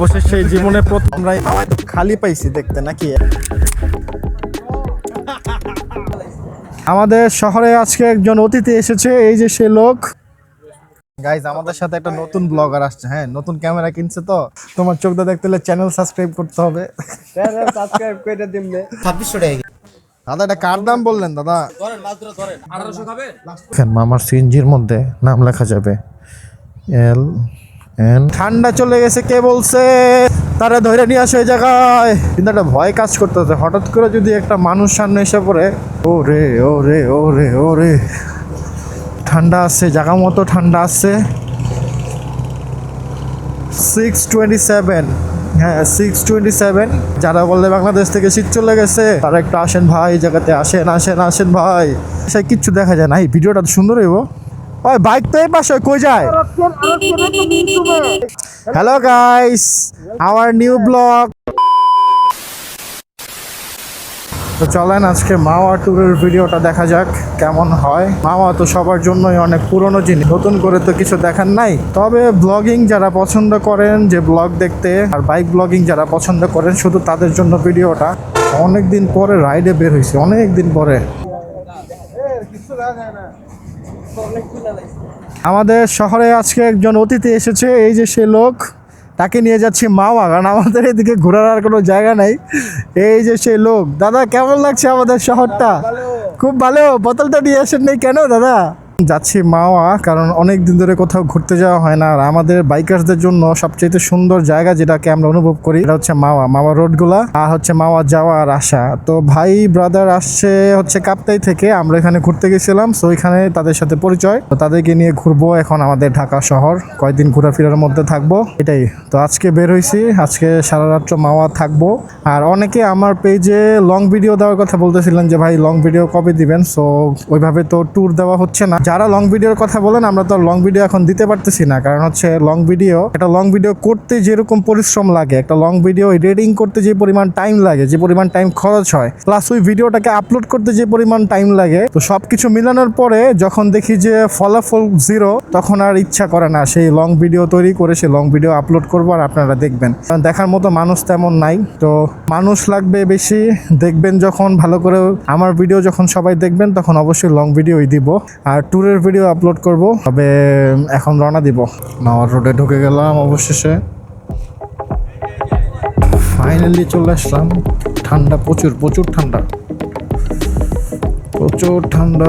বসে সেই জীবনে প্রথম আমরা খালি পাইছি দেখতে নাকি? আমাদের শহরে আজকে একজন অতিথি এসেছে এই যে সে লোক। গাইজ আমাদের সাথে একটা নতুন ব্লগার আসছে হ্যাঁ নতুন ক্যামেরা কিনছে তো। তোমার চোখটা দেখতে হলে চ্যানেল সাবস্ক্রাইব করতে হবে। সাবস্ক্রাইব করে দিমলে দাদা এটা কার দাম বললেন দাদা? মামার সিএনজির মধ্যে নাম লেখা যাবে। এল ঠান্ডা চলে গেছে কে বলছে? তারা ধরে নিয়ে আসে ওই জায়গায়। কিন্তু একটা ভয় কাজ করতেছে। হঠাৎ করে যদি একটা মানুষ সামনে এসে পড়ে ও রে ও রে ও রে ও রে ঠান্ডা আছে জায়গা মতো ঠান্ডা আছে। সিক্স টোয়েন্টি সেভেন হ্যাঁ সিক্স টোয়েন্টি সেভেন যারা বললে বাংলাদেশ থেকে শীত চলে গেছে, তারা একটু আসেন ভাই জায়গাতে আসেন আসেন আসেন ভাই। সে কিচ্ছু দেখা যায় না। এই ভিডিওটা সুন্দর হইব ওই বাইক তো এই পাশে, কই যায়? Hello guys our new vlog তো চলেন আজকে মাওয়া ট্যুরের ভিডিওটা দেখা যাক কেমন হয়। মাওয়া তো সবার জন্যই অনেক পুরনো জিনিস। নতুন করে তো কিছু দেখার নাই। তবে ব্লগিং যারা পছন্দ করেন, যে ব্লগ দেখতে আর বাইক ব্লগিং যারা পছন্দ করেন, শুধু তাদের জন্য ভিডিওটা অনেক দিন পরে রাইডে বের হয়েছে। অনেক দিন পরে। আমাদের শহরে আজকে একজন অতিথি এসেছে এই যে সে লোক তাকে নিয়ে যাচ্ছি মামা কারণ আমাদের এদিকে ঘোরার আর কোনো জায়গা নাই। এই যে সেই লোক দাদা কেমন লাগছে আমাদের শহরটা? খুব ভালো বোতলটা নিয়ে আসেন নেই কেন দাদা? যাচ্ছি মাওয়া, কারণ অনেক দিন ধরে কোথাও ঘুরতে যাওয়া হয় না। আর আমাদের বাইকারদের জন্য সবচেয়ে সুন্দর জায়গা যেটাকে আমরা অনুভব করি এটা হচ্ছে মাওয়া। মাওয়া রোডগুলা আর হচ্ছে মাওয়া যাওয়া আর আসা তো ভাই ব্রাদার আসছে হচ্ছে কাপ্তাই থেকে, আমরা এখানে ঘুরতে গেছিলাম সো এখানে তাদের সাথে পরিচয়। তো তাদেরকে নিয়ে ঘুরবো এখন আমাদের ঢাকা শহর। কয়েকদিন ঘোরাফেরার মধ্যে থাকব, এটাই। তো আজকে বের হয়েছি, আজকে সারা রাত্র মাওয়া থাকব। আর অনেকে আমার পেজে লং ভিডিও দেওয়ার কথা বলতেছিলেন যে, ভাই লং ভিডিও কবে দিবেন? সো ওইভাবে তো ট্যুর দেওয়া হচ্ছে না। যারা লং ভিডিওর কথা বলেন, আমরা তো লং ভিডিও এখন দিতে পারতেছি না। কারণ হচ্ছে লং ভিডিও একটা লং ভিডিও করতে যেরকম পরিশ্রম লাগে, একটা লং ভিডিও এডিটিং করতে যে পরিমাণ টাইম লাগে, যে পরিমাণ টাইম খরচ হয় প্লাস ওই ভিডিওটাকে আপলোড করতে যে পরিমাণ টাইম লাগে, তো সব কিছু মিলানোর পরে যখন দেখি যে ফলাফল জিরো তখন আর ইচ্ছা করে না সেই লং ভিডিও তৈরি করে সেই লং ভিডিও আপলোড করব আর আপনারা দেখবেন। কারণ দেখার মতো মানুষ তেমন নাই। তো মানুষ লাগবে বেশি, দেখবেন যখন ভালো করে আমার ভিডিও যখন সবাই দেখবেন, তখন অবশ্যই লং ভিডিওই দিব। আর ট্যুরের ভিডিও আপলোড করব। তবে এখন রওনা দিব। মাওয়ার রোডে ঢুকে গেলাম অবশেষে। ফাইনালি চলে আসলাম। ঠান্ডা, প্রচুর প্রচুর ঠান্ডা। প্রচুর ঠান্ডা,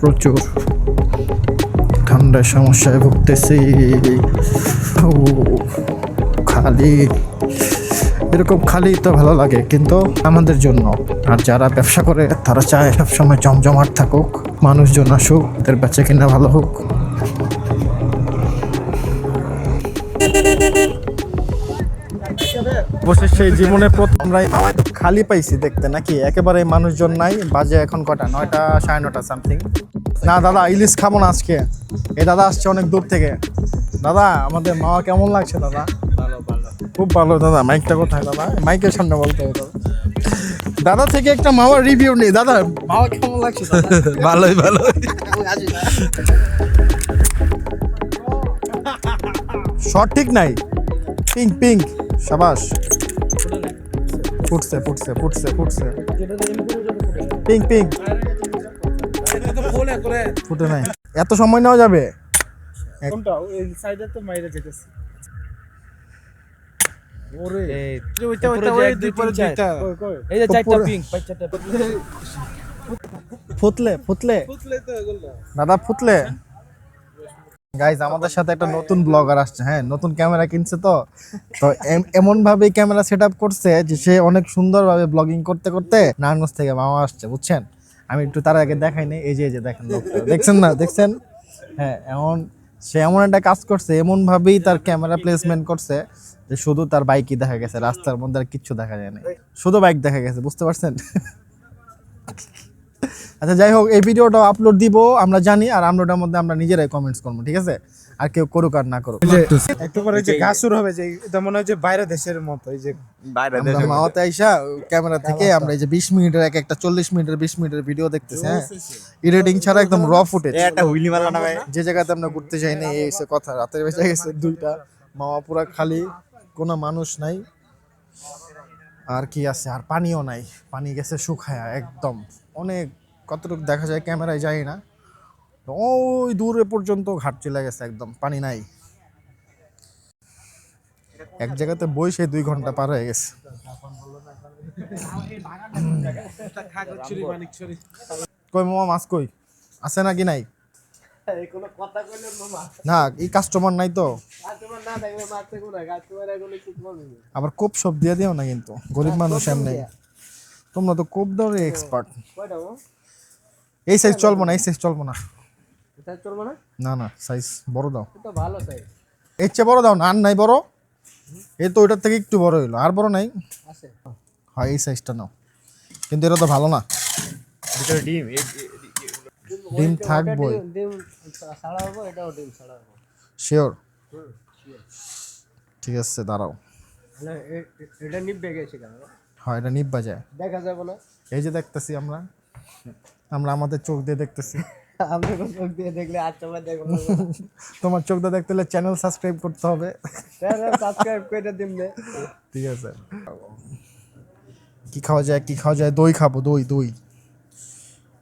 প্রচুর। ঠান্ডার সমস্যায় ভুগতেছি। খালি। এরকম খালি তো ভালো লাগে, কিন্তু আমাদের জন্য। আর যারা ব্যবসা করে, তারা চায় সবসময় জমজমাট থাকুক, মানুষজন আসুক তাদের বেচা কিনা ভালো হোক। সেই জীবনে প্রথম আমরা খালি পাইছি দেখতে নাকি? একেবারে মানুষজন নাই, বাজে এখন কটা? নয়টা, সাড়ে নটা সামথিং না দাদা, ইলিশ খাব না আজকে। এই দাদা আসছে অনেক দূর থেকে। দাদা, আমাদের মামা কেমন লাগছে দাদা? খুব ভালো দাদা। মাইকটা কোথায় দাদা? মাইকের সামনে বলতে হবে দাদা। দাদা থেকে একটা মামার রিভিউ নেই দাদা মামা কেমন লাগছে দাদা? ভালোই ভালো শর্ট ঠিক নাই। পিঙ্ক পিঙ্ক সাবাস। ফুটছে ফুটছে ফুটছে ফুটছে। পিঙ্ক পিঙ্ক ফুটে নাই। এত সময় নেওয়া যাবে? ওরে এই যে চারটা উপরে- পিঙ্ক চারটা ফুটলে ফুটলে দাদা ফুটলে গাইজ আমাদের সাথে একটা নতুন ব্লগার আসছে হ্যাঁ নতুন ক্যামেরা কিনছে তো। তো এমন ভাবে ক্যামেরা সেট আপ করছে যে সে অনেক সুন্দরভাবে ব্লগিং করতে করতে নারায়ণগঞ্জ থেকে মামা আসছে বুঝছেন? আমি একটু তার আগে দেখাই নাই এই যে এই যে দেখেন দেখছেন না? দেখছেন? হ্যাঁ এমন সে এমন একটা কাজ করছে এমন ভাবেই তার ক্যামেরা প্লেসমেন্ট করছে। যে শুধু তার বাইকই দেখা গেছে রাস্তার মধ্যে আর কিচ্ছু দেখা যায় না শুধু বাইক দেখা গেছে বুঝতে পারছেন? আচ্ছা যাই হোক এই ভিডিওটা আপলোড দিব আমরা জানি আর আমরা ওটার মধ্যে আমরা নিজেরাই কমেন্টস করব ঠিক আছে? আর কেউ করুক আর না করুক। একটু পরে যে গাছ শুরু হবে যে এটা মনে হয় যে বাইরে দেশের মতো এই যে আমরা মাওয়াতে আইসা ক্যামেরা থেকে আমরা এই যে বিশ মিনিটের এক একটা চল্লিশ মিনিটের বিশ মিনিটের ভিডিও দেখতেছি হ্যাঁ? এডিটিং ছাড়া একদম র ফুটেজ একটা হুইলি মারা না ভাই। যে জায়গাতে আমরা ঘুরতে যাই না এই কথা রাতের বেজে গেছে দুইটা মামা পুরা খালি। কোনো মানুষ নাই। আর কি আছে? আর পানিও নাই। পানি গেছে শুকায়া একদম। অনেক কতটুকু দেখা যায় ক্যামেরায় যাই না। ওই দূরে পর্যন্ত ঘাট চলে গেছে একদম। পানি নাই। এক জায়গাতে বসে দুই ঘণ্টা পার হয়ে গেছে। কই মামা মাছ কই? আছে নাকি নাই কোনো কথা কইলে মামা না এই কাস্টমার নাই তো। আবার কোপ সব দিয়ে দিও না কিন্তু গরিব মানুষ এমনি। তোমরা তো কোপ দরে এক্সপার্ট এই সাইজ চলবো না এই সাইজ চলবো না। না? না না সাইজ বড় দাও। এটা ভালো তাই এর চেয়ে বড় দাও না আর নাই বড়? এই তো ওইটার থেকে একটু বড় হইল আর বড় নাই? হয় এই সাইজটা নাও। কিন্তু এটা তো ভালো না। ভিতরে ডিম ডিম থাকবই। ডিম ছাড়া হব এটাও ডিম ছাড়া হব। শিওর ঠিক আছে দাঁড়াও। মানে এটা নিবে গেছে কেন? হয় এটা নিব্বা যায়। দেখা যাবে না। এই যে দেখতেছি আমরা আমরা আমাদের চোখ দিয়ে দেখতেছি। কোন চোখ দিয়ে দেখলে আমরা দেখব না। তোমার চোখ দিয়ে দেখতে হলে চ্যানেল সাবস্ক্রাইব করতে হবে। সাবস্ক্রাইব করে দিমনে ঠিক আছে। কি খাওয়া যায় কি খাওয়া যায়? দই খাব দই দই।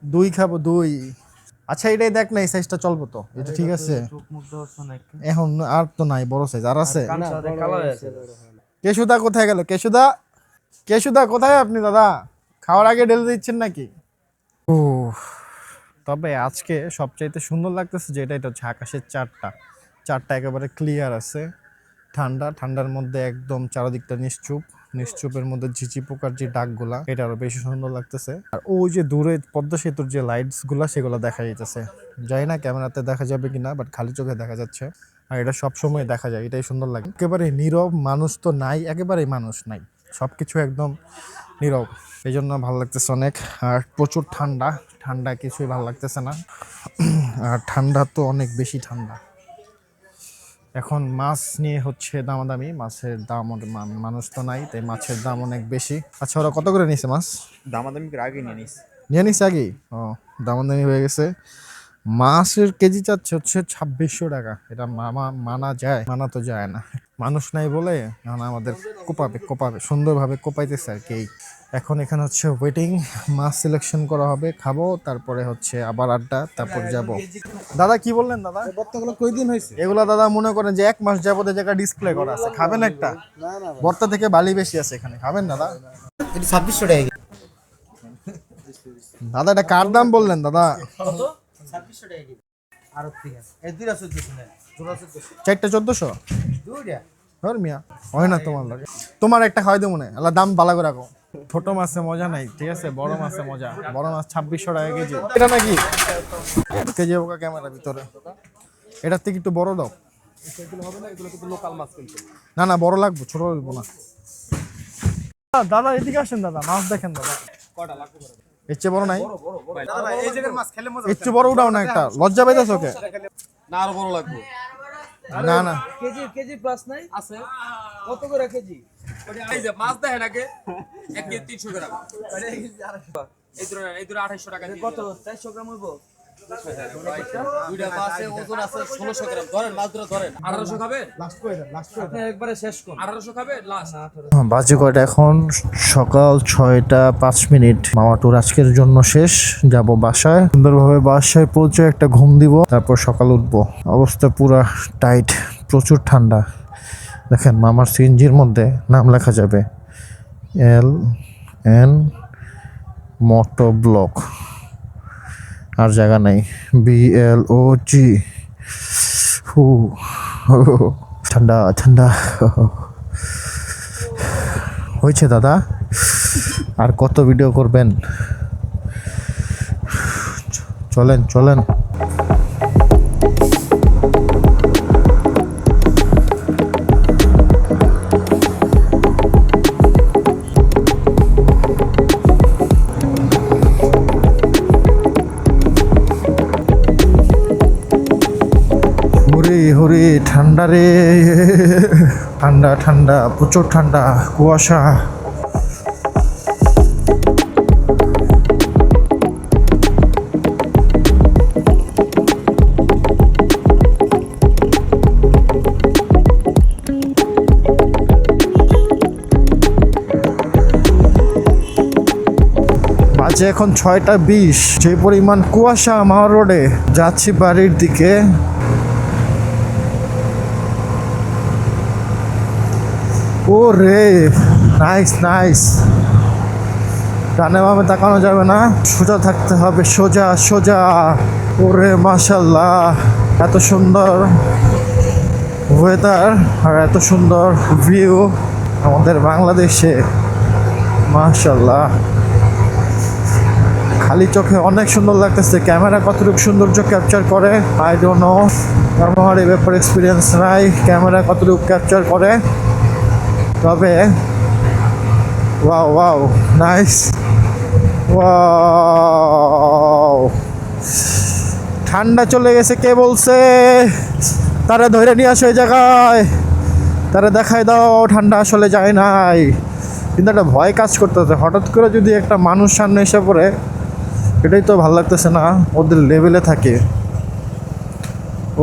দই খাব দই। আচ্ছা এটাই দেখ না এই সাইজটা চলবো তো। এটা ঠিক আছে। এখন আর তো নাই বড় সাইজ আর আছে? কেশুদা কোথায় গেল? কেশুদা? কেশুদা কোথায় আপনি দাদা? খাওয়ার আগে ডেলে দিচ্ছেন নাকি? ও তবে আজকে সবচাইতে সুন্দর লাগতেছে যেটা এটা হচ্ছে আকাশের চারটা চারটা একেবারে ক্লিয়ার আছে। ঠান্ডা ঠান্ডার মধ্যে একদম চারদিকটা নিশ্চুপ। নিশ্চুপের মধ্যে ঝিঝি পোকার যে ডাকগুলা এটা আরও বেশি সুন্দর লাগতেছে। আর ওই যে দূরে পদ্মা সেতুর যে লাইটসগুলা সেগুলো দেখা যাইতেছে। জানি না ক্যামেরাতে দেখা যাবে কিনা বাট খালি চোখে দেখা যাচ্ছে। আর এটা সব সময় দেখা যায়, এটাই সুন্দর লাগে। একেবারে নীরব মানুষ তো নাই, একেবারেই মানুষ নাই। সবকিছু একদম নীরব। এই জন্য ভালো লাগতেছে অনেক। আর প্রচুর ঠান্ডা ঠান্ডা কিছুই ভালো লাগতেছে না। আর ঠান্ডা তো অনেক বেশি ঠান্ডা। এখন মাছ নিয়ে হচ্ছে দামাদামি মাছের দাম মানুষ তো নাই তাই মাছের দাম অনেক বেশি। আচ্ছা ওরা কত করে নিছে মাছ? দামাদামি আগে নিয়ে নিস নিয়ে নিছে আগে ও দামাদামি হয়ে গেছে। মাছের কেজি চাচ্ছে হচ্ছে ছাব্বিশশো টাকা। এটা মামা মানা যায় মানা তো যায় না। মানুষ নাই বলে এখন আমাদের কোপাবে কোপাবে সুন্দরভাবে কোপাইতেছে আর কি। এখন এখানে হচ্ছে ওয়েটিং মাছ সিলেকশন করা হবে খাব তারপরে হচ্ছে আবার আড্ডা তারপর যাব। দাদা কি বললেন দাদা? বর্তাগুলো কই দিন হয়েছে এগুলা দাদা মনে করেন যে এক মাস যাবতীয় জায়গা ডিসপ্লে করা আছে। খাবেন একটা? বর্তা থেকে বালি বেশি আছে এখানে। খাবেন দাদা? এটা ছাব্বিশশো টাকা দাদা এটা কার দাম বললেন দাদা? আরও ঠিক আছে। এই দুইটা চোদ্দশো চারটা চোদ্দশো? দুইটা? ধর মিয়া। হয় না তোমার লাগে। তোমার একটা খাওয়াই দেবো মনে আল্লাহ দাম বালা করে রাখো। ছোট মাছে মজা নাই ঠিক আছে? বড় মাছে মজা। বড় মাছ ছাব্বিশশো টাকা কেজি। এটা নাকি? কেজি ওকা ক্যামেরা ভিতরে? এটার থেকে একটু বড় দাও। না না বড় লাগবে ছোট লাগবো না। দাদা এদিকে আসেন দাদা মাছ দেখেন দাদা। এর চেয়ে বড় নাই? এই জায়গার মাছ খেলে মজা এর চেয়ে বড় উঠাও না একটা। লজ্জা পাইতেছ ওকে? না আরও বড় লাগবে। না না। কেজি কেজি প্লাস নাই? আছে। কত করে কেজি? এই যে মাছ দেখেন আগে এক কেজি তিনশো গ্রাম। এই ধরনের এই ধরনের আঠাইশো টাকা কত? চারশো গ্রাম হইব? দুইটা মাছে ওজন আছে ষোলোশো গ্রাম। ধরেন মাছ ধরে ধরেন। আঠারোশো খাবে একবারে শেষ করুন। আঠারোশো খাবে লাস্ট বাজে কয়টা? এখন সকাল ছয়টা পাঁচ মিনিট। মামা টুর আজকের জন্য শেষ। যাব বাসায়। সুন্দরভাবে বাসায় পৌঁছে একটা ঘুম দিব। তারপর সকাল উঠবো। অবস্থা পুরা টাইট প্রচুর ঠান্ডা। দেখেন মামার সিএনজির মধ্যে নাম লেখা যাবে এল এন মোটো ব্লক। আর জায়গা নাই। বি এল ও জি। হু ঠান্ডা ঠান্ডা। হয়েছে দাদা? আর কত ভিডিও করবেন? চলেন চলেন। হরে ঠান্ডা রে। ঠান্ডা ঠান্ডা, প্রচুর ঠান্ডা, কুয়াশা। বাজে এখন ছয়টা বিশ। যে পরিমাণ কুয়াশা আমার রোডে। যাচ্ছি বাড়ির দিকে। ও রে নাইস নাইস ডানে বামে তাকানো যাবে না, সোজা থাকতে হবে, সোজা সোজা। ওরে, মাশাল্লাহ, এত সুন্দর ওয়েদার আর এত সুন্দর ভিউ আমাদের বাংলাদেশে, মাশাল্লাহ। খালি চোখে অনেক সুন্দর লাগতেছে, ক্যামেরা কতটুকু সৌন্দর্য ক্যাপচার করে আই ডোন্ট নো আমার এই ব্যাপারে এক্সপিরিয়েন্স নাই, ক্যামেরা কতটুকু ক্যাপচার করে। তবে ওয়াও ওয়াও নাইস ওয়াও ঠান্ডা চলে গেছে কে বলছে? তারা ধরে নিয়ে আসো এই জায়গায়। তারা দেখাই দাও, ঠান্ডা আসলে যায় নাই। কিন্তু একটা ভয় কাজ করতেছে। হঠাৎ করে যদি একটা মানুষ সামনে এসে পড়ে, এটাই তো ভালো লাগতেছে না, ওদের লেভেলে থাকে।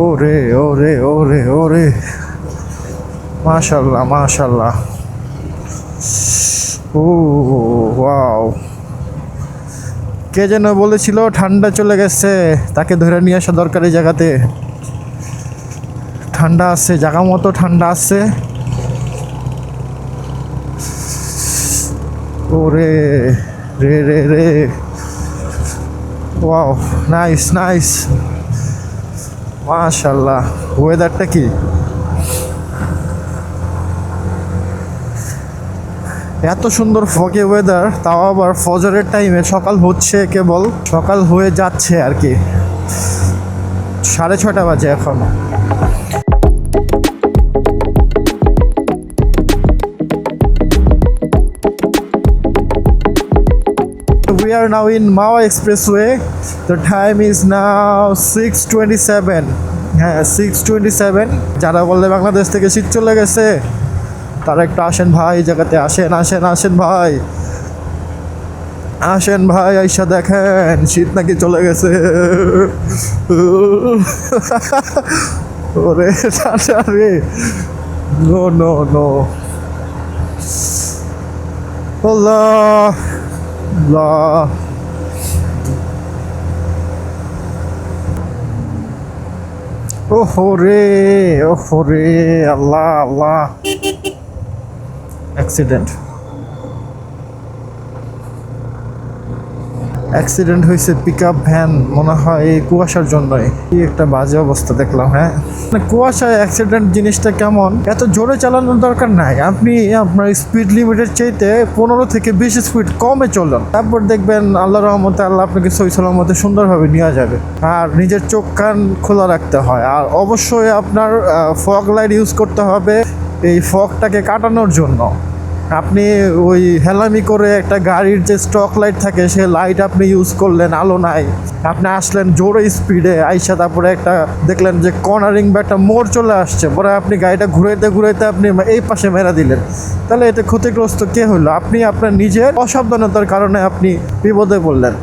ও রে ও রে ও রে ও রে মাশাল্লাহ মাশাল্লাহ। ও ওয়াও কে যেন বলেছিল, ঠান্ডা চলে গেছে। তাকে ধরে নিয়ে আসা দরকার এই জায়গাতে। ঠান্ডা আছে জায়গা মতো ঠান্ডা আছে। ও রে রে রে। রে ওয়াও নাইস নাইস মাশাল্লাহ ওয়েদারটা কি? এত সুন্দর ফগে ওয়েদার তাও আবার ফজরের টাইমে সকাল হচ্ছে কেবল, সকাল হয়ে যাচ্ছে আর কি। সাড়ে ছটা বাজে এখন। We are now in Mawa now 6:27. হ্যাঁ সিক্স টোয়েন্টি সেভেন যারা বললে বাংলাদেশ থেকে শীত চলে গেছে তারা একটু আসেন ভাই জায়গাতে আসেন আসেন আসেন ভাই। আসেন ভাই, আইসা দেখেন, শীত নাকি চলে গেছে। ওরে রে। No no no. আল্লাহ আল্লাহ। ওহো রে ওহো রে, আল্লাহ আল্লাহ। অ্যাক্সিডেন্ট অ্যাক্সিডেন্ট হয়েছে পিক আপ ভ্যান মনে হয় এই কুয়াশার জন্যই। কি একটা বাজে অবস্থা দেখলাম হ্যাঁ? মানে কুয়াশায় অ্যাক্সিডেন্ট জিনিসটা কেমন? এত জোরে চালানোর দরকার নাই। আপনি আপনার স্পিড লিমিটের চাইতে পনেরো থেকে বিশ স্পিড কমে চলুন। তারপর দেখবেন আল্লাহ রহমতে আল্লাহ আপনাকে সই সালামতে সুন্দরভাবে নেওয়া যাবে। আর নিজের চোখ কান খোলা রাখতে হয়। আর অবশ্যই আপনার ফগ লাইট ইউজ করতে হবে। এই ফগটাকে কাটানোর জন্য। আপনি ওই হেলামি করে একটা গাড়ির যে স্টক লাইট থাকে, সে লাইট আপনি ইউজ করলেন, আলো নাই। আপনি আসলেন জোরে স্পিডে আইসা তারপরে একটা দেখলেন যে কর্নারিং বা একটা মোড় চলে আসছে। পরে আপনি গাড়িটা ঘুরাইতে ঘুরাইতে আপনি এই পাশে মেরা দিলেন। তাহলে এতে ক্ষতিগ্রস্ত কে হলো আপনি আপনার নিজের অসাবধানতার কারণে আপনি বিপদে পড়লেন।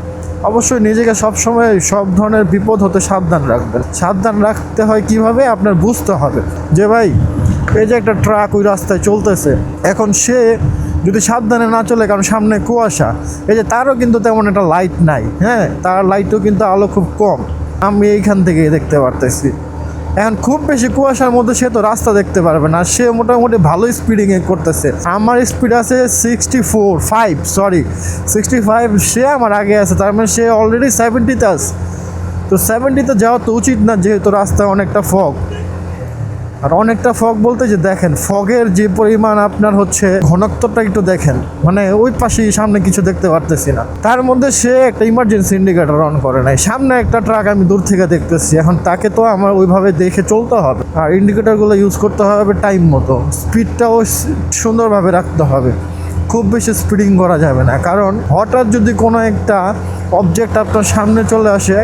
অবশ্যই নিজেকে সবসময় সব ধরনের বিপদ হতে সাবধান রাখবেন। সাবধান রাখতে হয় কীভাবে? আপনার বুঝতে হবে যে, ভাই এই যে একটা ট্রাক ওই রাস্তায় চলতেছে, এখন সে যদি সাবধানে না চলে, কারণ সামনে কুয়াশা, এই যে তারও কিন্তু তেমন একটা লাইট নাই হ্যাঁ? তার লাইটও কিন্তু আলো খুব কম। আমি এইখান থেকেই দেখতে পারতেছি। এখন খুব বেশি কুয়াশার মধ্যে সে তো রাস্তা দেখতে পারবে না সে মোটামুটি ভালো স্পিডিংয়ে করতেছে। আমার স্পিড আছে sixty four five sorry sixty five সে আমার আগে আছে, তার মানে সে অলরেডি সেভেন্টিতে আছে। তো সেভেন্টিতে যাওয়া তো উচিত না, যেহেতু রাস্তায় অনেকটা ফগ আর অনেকটা ফগ বলতে যে দেখেন, ফগের যে পরিমাণ আপনার হচ্ছে ঘনত্বটা একটু দেখেন মানে ওই পাশে সামনে কিছু দেখতে পারতেছি না। তার মধ্যে সে একটা ইমার্জেন্সি ইন্ডিকেটার অন করে নাই। সামনে একটা ট্রাক আমি দূর থেকে দেখতেছি। এখন তাকে তো আমার ওইভাবে দেখে চলতে হবে। আর ইন্ডিকেটারগুলো ইউজ করতে হবে টাইম মতো। স্পিডটাও সুন্দরভাবে রাখতে হবে। খুব বেশি স্পিডিং করা যাবে না। কারণ হঠাৎ যদি কোনো একটা অবজেক্ট আপনার সামনে চলে আসে,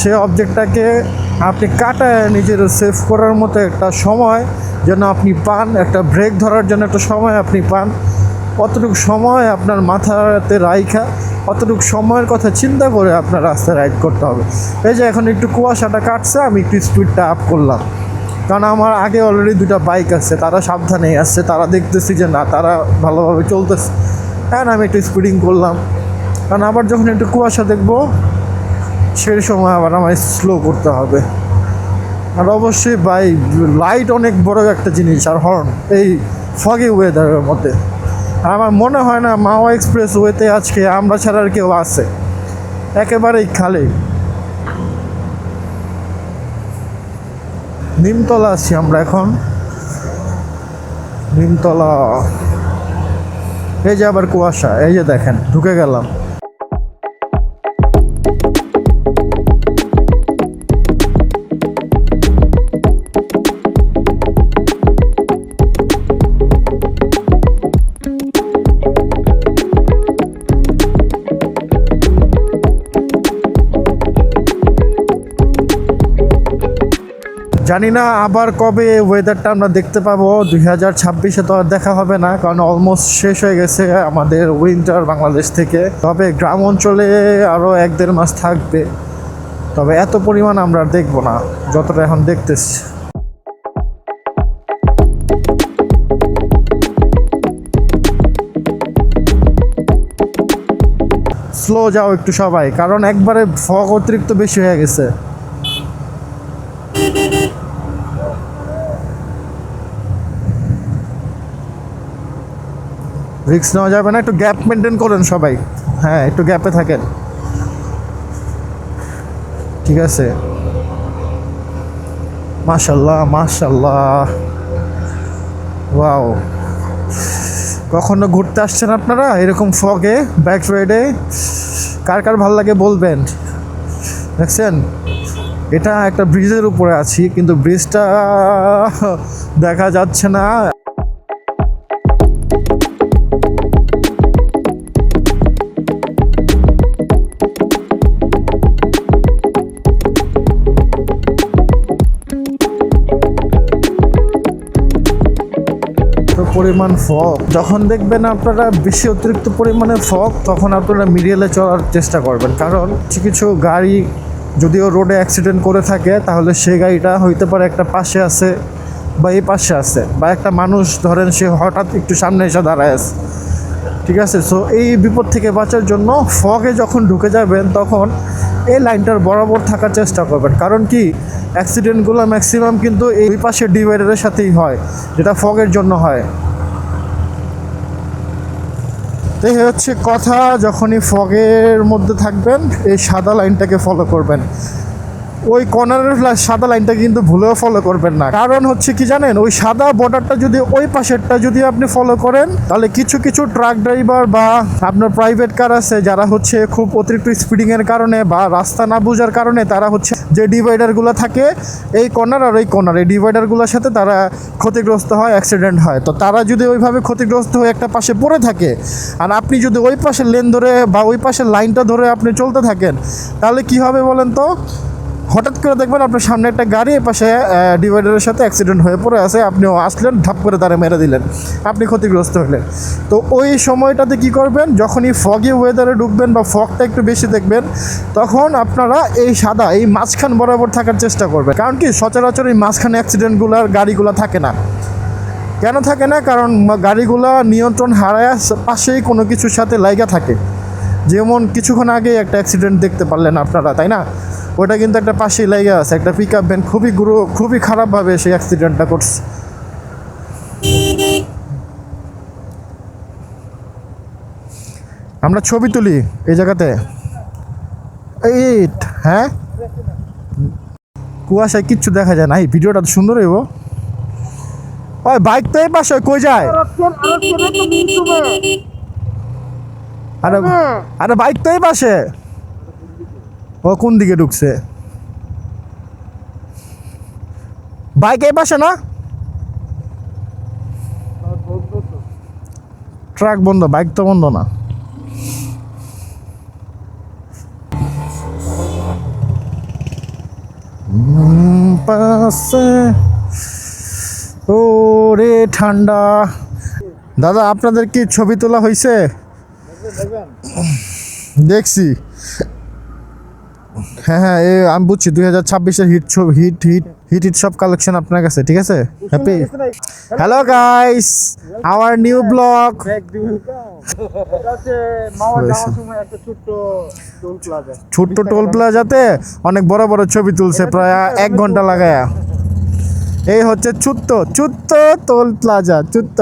সে অবজেক্টটাকে আপনি কাটায় নিজের সেভ করার মতো একটা সময় যেন আপনি পান, একটা ব্রেক ধরার জন্য একটা সময় আপনি পান। কতটুকু সময় আপনার মাথাতে রাইখা, অতটুকু সময়ের কথা চিন্তা করে আপনার রাস্তায় রাইড করতে হবে। এই যে এখন একটু কুয়াশাটা কাটছে, আমি একটু স্পিডটা আপ করলাম। কারণ আমার আগে অলরেডি দুটা বাইক আছে, তারা সাবধানে আসছে তারা দেখতেছি যে না, তারা ভালোভাবে চলতেছে। হ্যাঁ আমি একটু স্পিডিং করলাম। কারণ আবার যখন একটু কুয়াশা দেখব, সেই সময় আবার আমায় স্লো করতে হবে। আর অবশ্যই বাই লাইট অনেক বড় একটা জিনিস, আর হর্ন এই ফগি ওয়েদারের মধ্যে। আমার মনে হয় না, মাওয়া এক্সপ্রেস ওয়েতে আজকে আমরা ছাড়া আর কেউ আছে। একেবারেই খালি। নিমতলা আছি আমরা এখন। নিমতলা। এই যে আবার কুয়াশা এই যে দেখেন ঢুকে গেলাম। জানি না আবার কবে ওয়েদারটা আমরা দেখতে পাবো। দুই হাজার ছাব্বিশে তো আর দেখা হবে না, কারণ অলমোস্ট শেষ হয়ে গেছে আমাদের উইন্টার বাংলাদেশ থেকে। তবে গ্রাম অঞ্চলে আরও এক দেড় মাস থাকবে। তবে এত পরিমাণ আমরা আর দেখব না, যতটা এখন দেখতেছি। স্লো যাও একটু সবাই, কারণ একবারে ফগ অতিরিক্ত বেশি হয়ে গেছে। রিক্স নেওয়া যাবে না, একটু গ্যাপ মেনটেন করেন সবাই। হ্যাঁ একটু গ্যাপে থাকেন। ঠিক আছে। মাশাল্লাহ মাশাল্লাহ ওয়াও। কখনো ঘুরতে আসছেন আপনারা এরকম ফগে, ব্যাক রাইডে কার কার ভালো লাগে বলবেন? দেখছেন? এটা একটা ব্রিজের উপরে আছি, কিন্তু ব্রিজটা দেখা যাচ্ছে না। পরিমাণ ফগ যখন দেখবেন আপনারা বেশি অতিরিক্ত পরিমাণে ফগ তখন আপনারা মিডিয়ালে চলার চেষ্টা করবেন। কারণ কিছু কিছু গাড়ি যদিও রোডে অ্যাক্সিডেন্ট করে থাকে, তাহলে সে গাড়িটা হইতে পারে একটা পাশে আছে বা এই পাশে আছে। বা একটা মানুষ ধরেন সে হঠাৎ একটু সামনে এসে দাঁড়ায় আছে। ঠিক আছে? সো এই বিপদ থেকে বাঁচার জন্য ফগে যখন ঢুকে যাবেন, তখন এই লাইনটার বরাবর থাকার চেষ্টা করবেন। কারণ কি? অ্যাক্সিডেন্টগুলো ম্যাক্সিমাম কিন্তু এই পাশের ডিভাইডারের সাথেই হয়, যেটা ফগের জন্য হয়। তো হচ্ছে কথা, যখনই ফগের মধ্যে থাকবেন, এই সাদা লাইনটাকে ফলো করবেন। ওই কর্নারের সাদা লাইনটা কিন্তু ভুলেও ফলো করবেন না। কারণ হচ্ছে কি জানেন, ওই সাদা বর্ডারটা যদি ওই পাশেরটা যদি আপনি ফলো করেন, তাহলে কিছু কিছু ট্রাক ড্রাইভার বা আপনার প্রাইভেট কার আছে, যারা হচ্ছে খুব অতিরিক্ত স্পিডিংয়ের কারণে বা রাস্তা না বোঝার কারণে তারা হচ্ছে যে ডিভাইডারগুলো থাকে, এই কর্নার আর এই কর্নার এই ডিভাইডারগুলোর সাথে তারা ক্ষতিগ্রস্ত হয় অ্যাক্সিডেন্ট হয়। তো তারা যদি ওইভাবে ক্ষতিগ্রস্ত হয়ে একটা পাশে পড়ে থাকে, আর আপনি যদি ওই পাশের লেন ধরে বা ওই পাশের লাইনটা ধরে আপনি চলতে থাকেন, তাহলে কি হবে বলেন তো? হঠাৎ করে দেখবেন আপনার সামনে একটা গাড়ি পাশে ডিভাইডারের সাথে অ্যাক্সিডেন্ট হয়ে পড়ে আছে, আপনিও আসলেন ধাপ করে তারা মেরে দিলেন। আপনি ক্ষতিগ্রস্ত হলেন। তো ওই সময়টাতে কি করবেন, যখনই ফগি ওয়েদারে ঢুকবেন বা ফগটা একটু বেশি দেখবেন, তখন আপনারা এই সাদা, এই মাঝখান বরাবর থাকার চেষ্টা করবেন। কারণ কি, সচরাচর এই মাঝখানে অ্যাক্সিডেন্টগুলোর গাড়িগুলো থাকে না। কেন থাকে না? কারণ গাড়িগুলো নিয়ন্ত্রণ হারায় পাশেই কোনো কিছুর সাথে লাইগা থাকে। যেমন কিছুক্ষণ আগে একটা অ্যাক্সিডেন্ট দেখতে পারলেন আপনারা, তাই না? ওটা কিন্তু একটা পাশেই লাইগা আছে। একটা পিক আপ ভ্যান খুবই গুরু খুবই খারাপভাবে সেই অ্যাক্সিডেন্টটা করছে। আমরা ছবি তুলি এই জায়গাতে। এইট হ্যাঁ? কুয়াশায় কিচ্ছু দেখা যায় না। এই ভিডিওটা তো সুন্দর হইব। ওই বাইক তো এই পাশে কই যায়? আরে আরে বাইক তো এই পাশে। ও, কোন দিকে ঢুকছে? বাইক এই পাশে না? ট্রাক বন্ধ, বাইক তো বন্ধ না। পাশে। ওরে ঠান্ডা। দাদা, আপনাদের কি ছবি তোলা হয়েছে দেখছি। হ্যাঁ হ্যাঁ এ আমি বুঝছি, দুই হাজার ছাব্বিশের hit hit hit hit hit সব কালেকশন আপনার কাছে, ঠিক আছে? Happy hello guys our new blog ছোট্ট টোল প্লাজাতে অনেক বড় বড় ছবি তুলছে, প্রায় এক ঘণ্টা লাগায়া। এই হচ্ছে চুত্ত চুত্ত টোল প্লাজা চুত্ত